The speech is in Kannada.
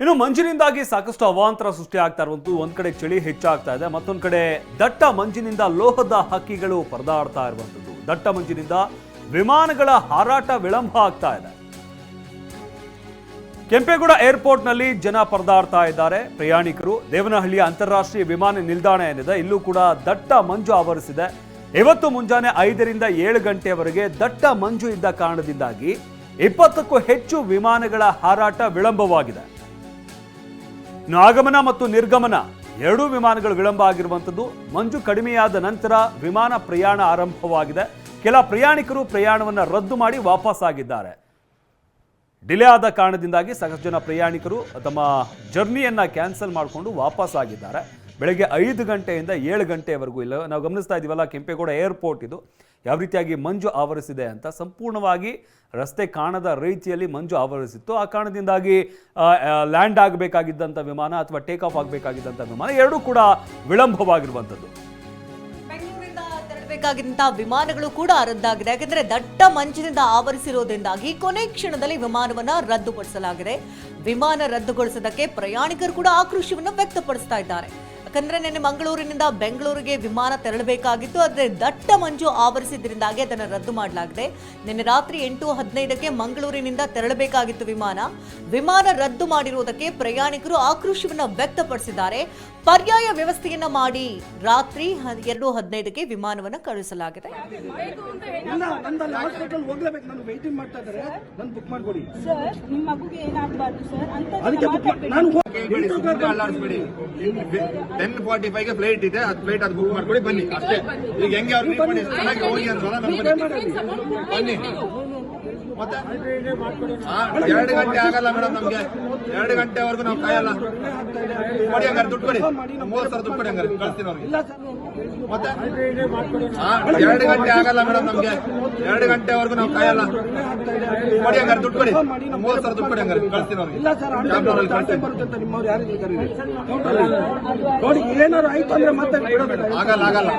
ಇನ್ನು ಮಂಜಿನಿಂದಾಗಿ ಸಾಕಷ್ಟು ಅವಾಂತರ ಸೃಷ್ಟಿ ಆಗ್ತಾ ಇರುವಂತೂ ಒಂದ್ ಕಡೆ ಚಳಿ ಹೆಚ್ಚಾಗ್ತಾ ಇದೆ, ಮತ್ತೊಂದು ಕಡೆ ದಟ್ಟ ಮಂಜಿನಿಂದ ಲೋಹದ ಹಕ್ಕಿಗಳು ಪರದಾಡ್ತಾ ಇರುವಂತದ್ದು. ದಟ್ಟ ಮಂಜಿನಿಂದ ವಿಮಾನಗಳ ಹಾರಾಟ ವಿಳಂಬ ಆಗ್ತಾ ಇದೆ. ಕೆಂಪೇಗೌಡ ಏರ್ಪೋರ್ಟ್ನಲ್ಲಿ ಜನ ಪರದಾಡ್ತಾ ಇದ್ದಾರೆ. ಪ್ರಯಾಣಿಕರು, ದೇವನಹಳ್ಳಿಯ ಅಂತಾರಾಷ್ಟ್ರೀಯ ವಿಮಾನ ನಿಲ್ದಾಣ ಏನಿದೆ, ಇಲ್ಲೂ ಕೂಡ ದಟ್ಟ ಮಂಜು ಆವರಿಸಿದೆ. ಇವತ್ತು ಮುಂಜಾನೆ ಐದರಿಂದ ಏಳು ಗಂಟೆಯವರೆಗೆ ದಟ್ಟ ಮಂಜು ಇದ್ದ ಕಾರಣದಿಂದಾಗಿ ಇಪ್ಪತ್ತಕ್ಕೂ ಹೆಚ್ಚು ವಿಮಾನಗಳ ಹಾರಾಟ ವಿಳಂಬವಾಗಿದೆ. ಇನ್ನು ಆಗಮನ ಮತ್ತು ನಿರ್ಗಮನ ಎರಡೂ ವಿಮಾನಗಳು ವಿಳಂಬ ಆಗಿರುವಂಥದ್ದು. ಮಂಜು ಕಡಿಮೆಯಾದ ನಂತರ ವಿಮಾನ ಪ್ರಯಾಣ ಆರಂಭವಾಗಿದೆ. ಕೆಲ ಪ್ರಯಾಣಿಕರು ಪ್ರಯಾಣವನ್ನು ರದ್ದು ಮಾಡಿ ವಾಪಸ್ ಆಗಿದ್ದಾರೆ ಡಿಲೇ ಆದ ಕಾರಣದಿಂದಾಗಿ ಸಾಕಷ್ಟು ಜನ ಪ್ರಯಾಣಿಕರು ತಮ್ಮ ಜರ್ನಿಯನ್ನು ಕ್ಯಾನ್ಸಲ್ ಮಾಡಿಕೊಂಡು ವಾಪಸ್ ಆಗಿದ್ದಾರೆ ಬೆಳಗ್ಗೆ ಐದು ಗಂಟೆಯಿಂದ ಏಳು ಗಂಟೆವರೆಗೂ ಇಲ್ಲ, ನಾವು ಗಮನಿಸ್ತಾ ಇದ್ದೀವಲ್ಲ, ಕೆಂಪೇಗೌಡ ಏರ್ಪೋರ್ಟ್ ಇದು. ಯಾವ ರೀತಿಯಾಗಿ ಮಂಜು ಆವರಿಸಿದೆ ಅಂತ, ಸಂಪೂರ್ಣವಾಗಿ ರಸ್ತೆ ಕಾಣದ ರೀತಿಯಲ್ಲಿ ಮಂಜು ಆವರಿಸಿತ್ತು. ಆ ಕಾರಣದಿಂದಾಗಿ ಲ್ಯಾಂಡ್ ಆಗಬೇಕಾಗಿದ್ದಂಥ ವಿಮಾನ ಅಥವಾ ಟೇಕ್ ಆಫ್ ಆಗಬೇಕಾಗಿದ್ದಂಥ ವಿಮಾನ ಎರಡೂ ಕೂಡ ವಿಳಂಬವಾಗಿರುವಂಥದ್ದು. ಬೆಂಗಳೂರಿಂದ ವಿಮಾನಗಳು ಕೂಡ ರದ್ದಾಗಿದೆ. ಯಾಕೆಂದ್ರೆ ದಟ್ಟ ಮಂಜಿನಿಂದ ಆವರಿಸಿರೋದ್ರಿಂದಾಗಿ ಕೊನೆ ಕ್ಷಣದಲ್ಲಿ ವಿಮಾನವನ್ನ ರದ್ದುಪಡಿಸಲಾಗಿದೆ. ವಿಮಾನ ರದ್ದುಗೊಳಿಸೋದಕ್ಕೆ ಪ್ರಯಾಣಿಕರು ಕೂಡ ಆಕ್ರೋಶವನ್ನು ವ್ಯಕ್ತಪಡಿಸ್ತಾ ಇದ್ದಾರೆ. ಯಾಕಂದ್ರೆ ನಿನ್ನೆ ಮಂಗಳೂರಿನಿಂದ ಬೆಂಗಳೂರಿಗೆ ವಿಮಾನ ತೆರಳಬೇಕಾಗಿತ್ತು. ಆದರೆ ದಟ್ಟ ಮಂಜು ಆವರಿಸಿದ್ರಿಂದಾಗಿ ಅದನ್ನು ರದ್ದು ಮಾಡಲಾಗಿದೆ. ನಿನ್ನೆ ರಾತ್ರಿ ಎಂಟು ಹದಿನೈದಕ್ಕೆ ಮಂಗಳೂರಿನಿಂದ ತೆರಳಬೇಕಾಗಿತ್ತು ವಿಮಾನ. ವಿಮಾನ ರದ್ದು ಮಾಡಿರುವುದಕ್ಕೆ ಪ್ರಯಾಣಿಕರು ಆಕ್ರೋಶವನ್ನು ವ್ಯಕ್ತಪಡಿಸಿದ್ದಾರೆ. ಪರ್ಯಾಯ ವ್ಯವಸ್ಥೆಯನ್ನ ಮಾಡಿ ರಾತ್ರಿ ಎರಡು ಹದಿನೈದಕ್ಕೆ ವಿಮಾನವನ್ನು ಕಳುಹಿಸಲಾಗಿದೆ. ಮಾಡ್ಕೊಡಿ ಟೆನ್ ಫಾರ್ಟಿ ಫೈವ್ಗೆ ಫ್ಲೈಟ್ ಇದೆ ಅದು ಫ್ಲೈಟ್ ಅದು ಬುಕ್ ಮಾಡ್ಕೊಳ್ಳಿ ಬನ್ನಿ ಅಷ್ಟೇ. ಈಗ ಹೆಂಗೆ ಅವ್ರು ಹೋಗಿ ಅಂತ ನಾನು ಬನ್ನಿ. ಎರಡು ಗಂಟೆ ಆಗಲ್ಲ ಮೇಡಮ್ ನಮ್ಗೆ. ಎರಡು ಗಂಟೆವರೆಗೂ ನಾವು ಕಾಯಲ್ಲ. ಕೊಡಿ ಹಂಗಾರೆ ದುಡ್ಡು ಕೊಡಿ. ಮೂವತ್ತು ಸಾವಿರ ದುಡ್ಡು ಕೊಡಿ ಹಂಗಾರೆ. ಕಳಿಸ್ತೀನಿ ಅವ್ರಿಗೆ. ಮತ್ತೆ? ಎರಡು ಗಂಟೆ ಆಗಲ್ಲ ಮೇಡಮ್ ನಮ್ಗೆ. ಎರಡು ಗಂಟೆವರೆಗೂ ನಾವು ಕಾಯಲ್ಲ. ಕೊಡಿ ಹಂಗಾರೆ ದುಡ್ಡು ಕೊಡಿ. ಮೂವತ್ತು ಸಾವಿರ ದುಡ್ಡು ಕೊಡಿ ಹಂಗಾರೆ. ಕಳಿಸ್ತೀನಿ ಅವ್ರಿಗೆ. ನೋಡಿ ಏನಾರು ಆಯ್ತು ಅಂದ್ರೆ ಮತ್ತೆ ಆಗಲ್ಲ ಆಗಲ್ಲ.